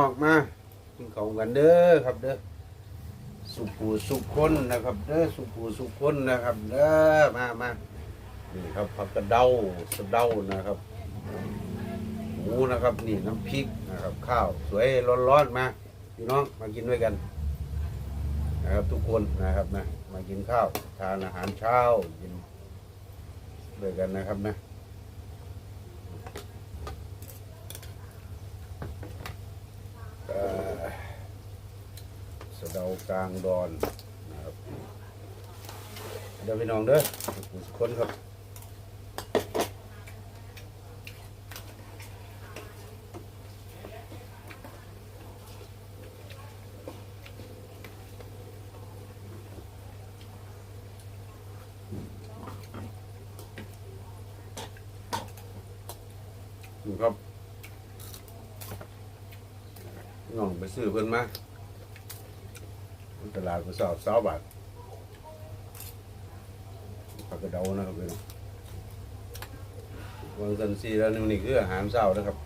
ออกมากินของกันเด้อครับเด้อสุปูสุคนนะครับเด้อสุปูสุคนนะครับเด้อมามานี่ครับผักกระเดาสะเดานะครับหมูนะครับ นี่น้ำพริกนะครับ ข้าวสวยร้อนๆมาพี่น้องมากินด้วยกัน นะครับทุกคนนะครับนะมากินข้าวทานอาหารเช้ากินด้วยกันนะครับนะ เอ่อสะเดา กลางดอนนะครับเดี๋ยวพี่น้องเด้อทุกคนครับนี่ครับน้องไปซื้อเพิ่นมา ตลาดก็สอบสาวบาทผักกระเดานะครับพี่น้องวันสันซีแล้วนี่นี่คืออาหารเช้านะครับ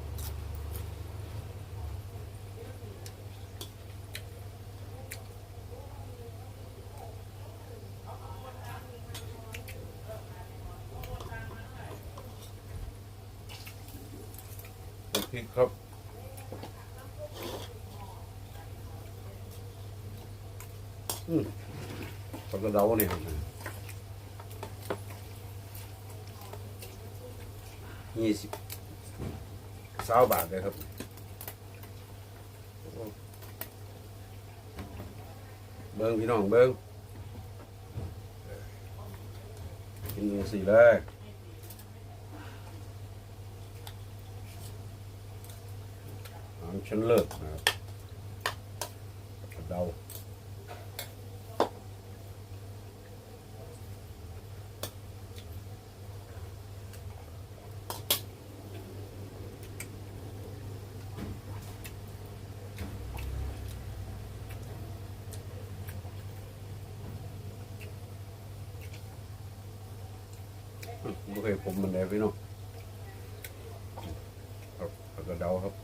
พริกครับ อืมผักกระเดาเนี่ยยี่สิบสาวบาทเลยครับเบิ้งพี่น้องเบิ้งกินสี่เลยอาหารชั้นเลิศนะครับเดา ไม่เคยผมมันได้พี่น้องครับผักกระเดาครับ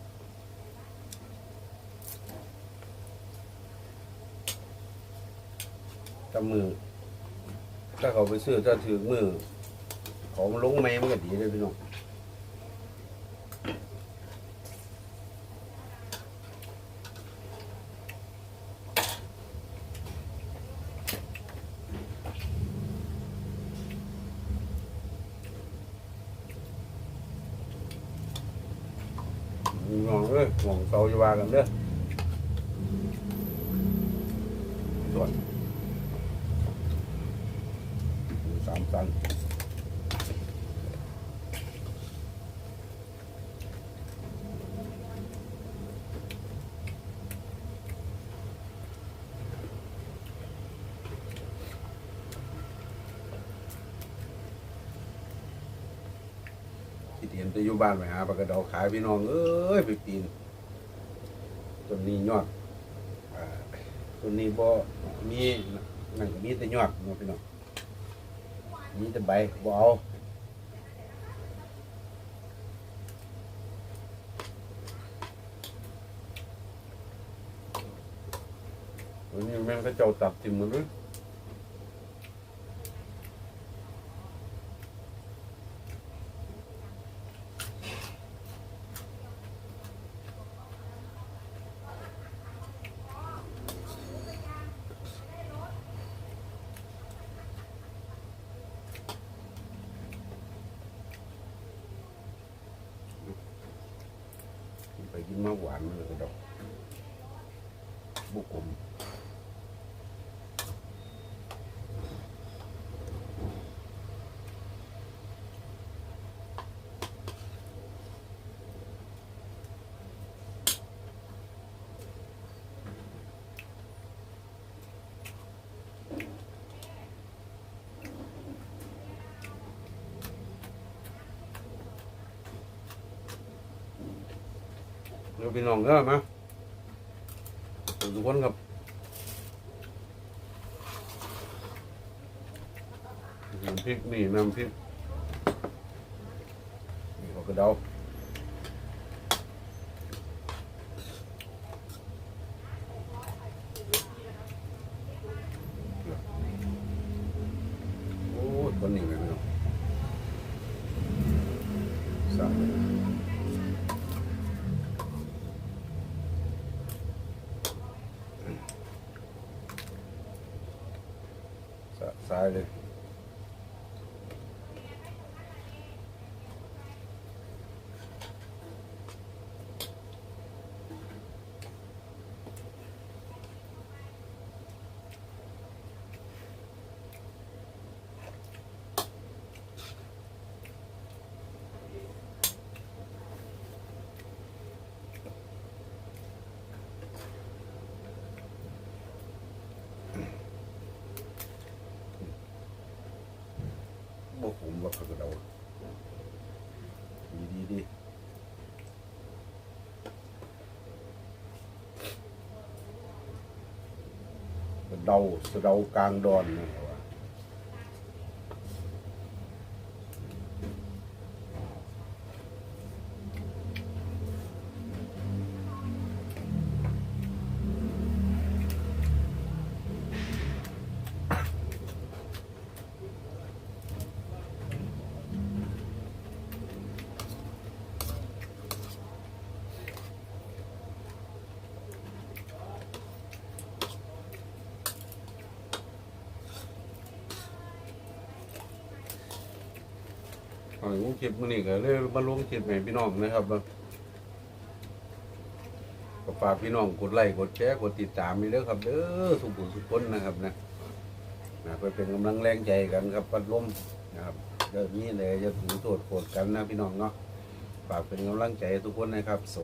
ถ้ามือ ถ้าเขาไปซื้อถ้าถือมือ ของลงแม่มันก็ดีเลยพี่น้อง เอ้ยห่วงเตาจะว่ากันเด้อส่วนสามตัน ที่เห็นไปอยู่บ้านไปหาปลากระเดาขายพี่น้องเอ้ยไปปีนต้นนี้ยอดต้นนี้บ่มีนั่นก็มีแต่ยอดเนาะพี่น้องมีแต่ใบบ่เอาตัวนี้แม่งก็เจ้าตัดทิ่มมันเลย ไปกินมากหวานมันเลยกระดอกบุกกลม เราพี่น้องเด้อมาทุกคนครับน้ำพริกนี่น้ำพริกนี่ก็กระเดาาย ว่าเขาจะเอาดีดีดีเดาเดากลางดอนนะ อาลงคลิปมื้อนี้ก็เลยมาลงคลิปให้พี่น้องนะครับว่าก็ฝากพี่น้องกดไลค์กดแชร์กดติดตามไปเด้อครับเด้อทุกคนทุกคนนะครับนะนะเพื่อเป็นกำลังแรงใจกันครับปัดลมนะครับเดี๋ยวนี้เลยจะถือโทษโกรธกันนะพี่น้องเนาะฝากเป็นกำลังใจทุกคนนะครับ